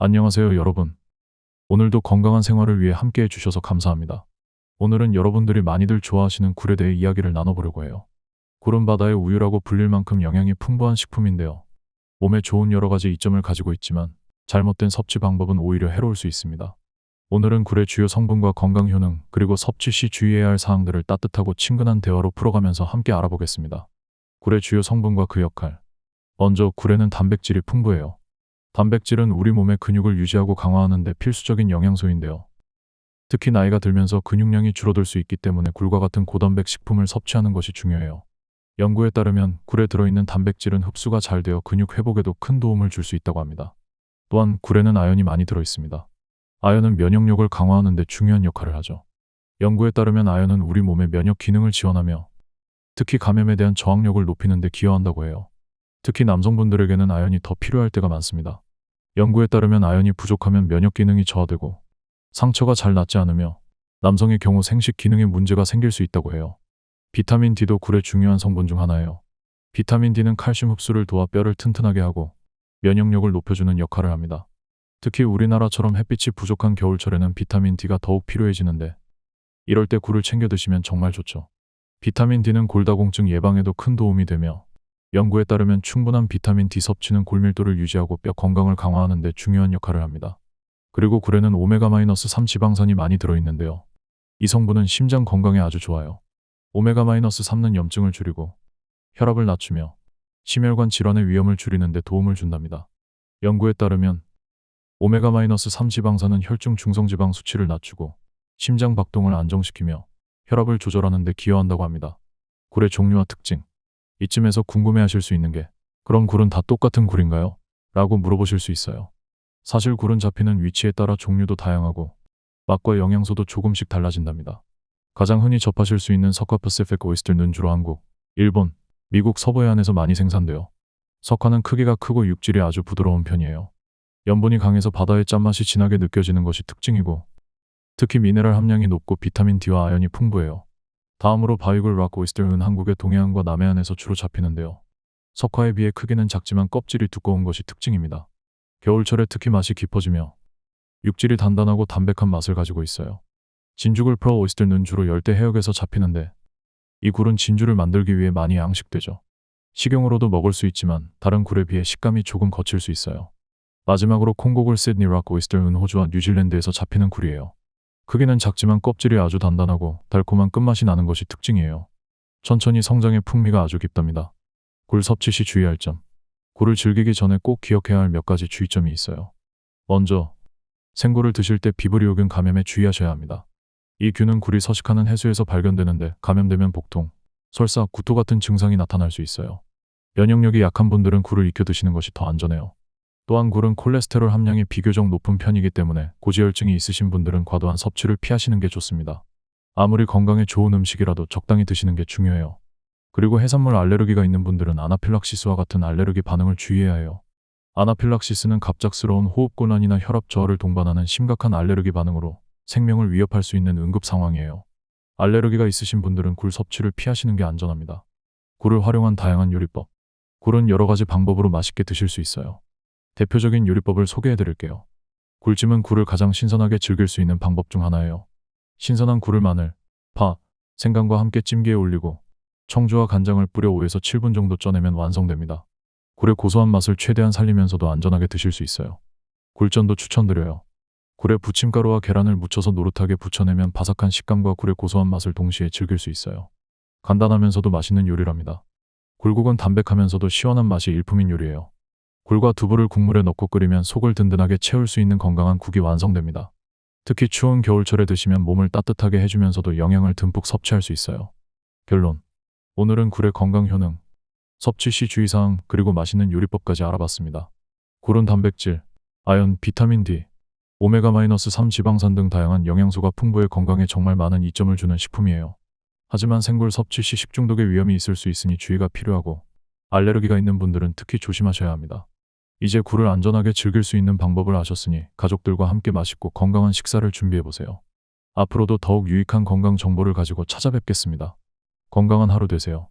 안녕하세요, 여러분. 오늘도 건강한 생활을 위해 함께 해주셔서 감사합니다. 오늘은 여러분들이 많이들 좋아하시는 굴에 대해 이야기를 나눠보려고 해요. 굴은 바다의 우유라고 불릴 만큼 영양이 풍부한 식품인데요. 몸에 좋은 여러 가지 이점을 가지고 있지만 잘못된 섭취 방법은 오히려 해로울 수 있습니다. 오늘은 굴의 주요 성분과 건강 효능, 그리고 섭취 시 주의해야 할 사항들을 따뜻하고 친근한 대화로 풀어가면서 함께 알아보겠습니다. 굴의 주요 성분과 그 역할. 먼저 굴에는 단백질이 풍부해요. 단백질은 우리 몸의 근육을 유지하고 강화하는 데 필수적인 영양소인데요. 특히 나이가 들면서 근육량이 줄어들 수 있기 때문에 굴과 같은 고단백 식품을 섭취하는 것이 중요해요. 연구에 따르면 굴에 들어있는 단백질은 흡수가 잘 되어 근육 회복에도 큰 도움을 줄 수 있다고 합니다. 또한 굴에는 아연이 많이 들어 있습니다. 아연은 면역력을 강화하는 데 중요한 역할을 하죠. 연구에 따르면 아연은 우리 몸의 면역 기능을 지원하며 특히 감염에 대한 저항력을 높이는 데 기여한다고 해요. 특히 남성분들에게는 아연이 더 필요할 때가 많습니다. 연구에 따르면 아연이 부족하면 면역 기능이 저하되고 상처가 잘 낫지 않으며 남성의 경우 생식 기능에 문제가 생길 수 있다고 해요. 비타민 D도 굴의 중요한 성분 중 하나예요. 비타민 D는 칼슘 흡수를 도와 뼈를 튼튼하게 하고 면역력을 높여주는 역할을 합니다. 특히 우리나라처럼 햇빛이 부족한 겨울철에는 비타민 D가 더욱 필요해지는데 이럴 때 굴을 챙겨 드시면 정말 좋죠. 비타민 D는 골다공증 예방에도 큰 도움이 되며 연구에 따르면 충분한 비타민 D 섭취는 골밀도를 유지하고 뼈 건강을 강화하는 데 중요한 역할을 합니다. 그리고 굴에는 오메가-3 지방산이 많이 들어있는데요. 이 성분은 심장 건강에 아주 좋아요. 오메가-3는 염증을 줄이고 혈압을 낮추며 심혈관 질환의 위험을 줄이는 데 도움을 준답니다. 연구에 따르면 오메가-3 지방산은 혈중 중성지방 수치를 낮추고 심장 박동을 안정시키며 혈압을 조절하는 데 기여한다고 합니다. 굴의 종류와 특징. 이쯤에서 궁금해하실 수 있는 게 그럼 굴은 다 똑같은 굴인가요? 라고 물어보실 수 있어요. 사실 굴은 잡히는 위치에 따라 종류도 다양하고 맛과 영양소도 조금씩 달라진답니다. 가장 흔히 접하실 수 있는 석화 퍼시픽 오이스터 는 주로 한국, 일본, 미국 서부해안에서 많이 생산되어 석화는 크기가 크고 육질이 아주 부드러운 편이에요. 염분이 강해서 바다의 짠맛이 진하게 느껴지는 것이 특징이고 특히 미네랄 함량이 높고 비타민 D와 아연이 풍부해요. 다음으로 바이글 락 오이스터는 한국의 동해안과 남해안에서 주로 잡히는데요. 석화에 비해 크기는 작지만 껍질이 두꺼운 것이 특징입니다. 겨울철에 특히 맛이 깊어지며 육질이 단단하고 담백한 맛을 가지고 있어요. 진죽을 풀어 오이스터는 주로 열대 해역에서 잡히는데 이 굴은 진주를 만들기 위해 많이 양식되죠. 식용으로도 먹을 수 있지만 다른 굴에 비해 식감이 조금 거칠 수 있어요. 마지막으로 콩고굴 시드니 락 오이스터는 호주와 뉴질랜드에서 잡히는 굴이에요. 크기는 작지만 껍질이 아주 단단하고 달콤한 끝맛이 나는 것이 특징이에요. 천천히 성장의 풍미가 아주 깊답니다. 굴 섭취 시 주의할 점. 굴을 즐기기 전에 꼭 기억해야 할 몇 가지 주의점이 있어요. 먼저, 생굴을 드실 때 비브리오균 감염에 주의하셔야 합니다. 이 균은 굴이 서식하는 해수에서 발견되는데 감염되면 복통, 설사, 구토 같은 증상이 나타날 수 있어요. 면역력이 약한 분들은 굴을 익혀 드시는 것이 더 안전해요. 또한 굴은 콜레스테롤 함량이 비교적 높은 편이기 때문에 고지혈증이 있으신 분들은 과도한 섭취를 피하시는 게 좋습니다. 아무리 건강에 좋은 음식이라도 적당히 드시는 게 중요해요. 그리고 해산물 알레르기가 있는 분들은 아나필락시스와 같은 알레르기 반응을 주의해야 해요. 아나필락시스는 갑작스러운 호흡곤란이나 혈압 저하를 동반하는 심각한 알레르기 반응으로 생명을 위협할 수 있는 응급 상황이에요. 알레르기가 있으신 분들은 굴 섭취를 피하시는 게 안전합니다. 굴을 활용한 다양한 요리법. 굴은 여러 가지 방법으로 맛있게 드실 수 있어요. 대표적인 요리법을 소개해 드릴게요. 굴찜은 굴을 가장 신선하게 즐길 수 있는 방법 중 하나예요. 신선한 굴을 마늘, 파, 생강과 함께 찜기에 올리고 청주와 간장을 뿌려 5에서 7분 정도 쪄내면 완성됩니다. 굴의 고소한 맛을 최대한 살리면서도 안전하게 드실 수 있어요. 굴전도 추천드려요. 굴에 부침가루와 계란을 묻혀서 노릇하게 부쳐내면 바삭한 식감과 굴의 고소한 맛을 동시에 즐길 수 있어요. 간단하면서도 맛있는 요리랍니다. 굴국은 담백하면서도 시원한 맛이 일품인 요리예요. 굴과 두부를 국물에 넣고 끓이면 속을 든든하게 채울 수 있는 건강한 국이 완성됩니다. 특히 추운 겨울철에 드시면 몸을 따뜻하게 해주면서도 영양을 듬뿍 섭취할 수 있어요. 결론. 오늘은 굴의 건강 효능, 섭취 시 주의사항 그리고 맛있는 요리법까지 알아봤습니다. 굴은 단백질, 아연, 비타민 D, 오메가-3 지방산 등 다양한 영양소가 풍부해 건강에 정말 많은 이점을 주는 식품이에요. 하지만 생굴 섭취 시 식중독의 위험이 있을 수 있으니 주의가 필요하고 알레르기가 있는 분들은 특히 조심하셔야 합니다. 이제 굴을 안전하게 즐길 수 있는 방법을 아셨으니 가족들과 함께 맛있고 건강한 식사를 준비해보세요. 앞으로도 더욱 유익한 건강 정보를 가지고 찾아뵙겠습니다. 건강한 하루 되세요.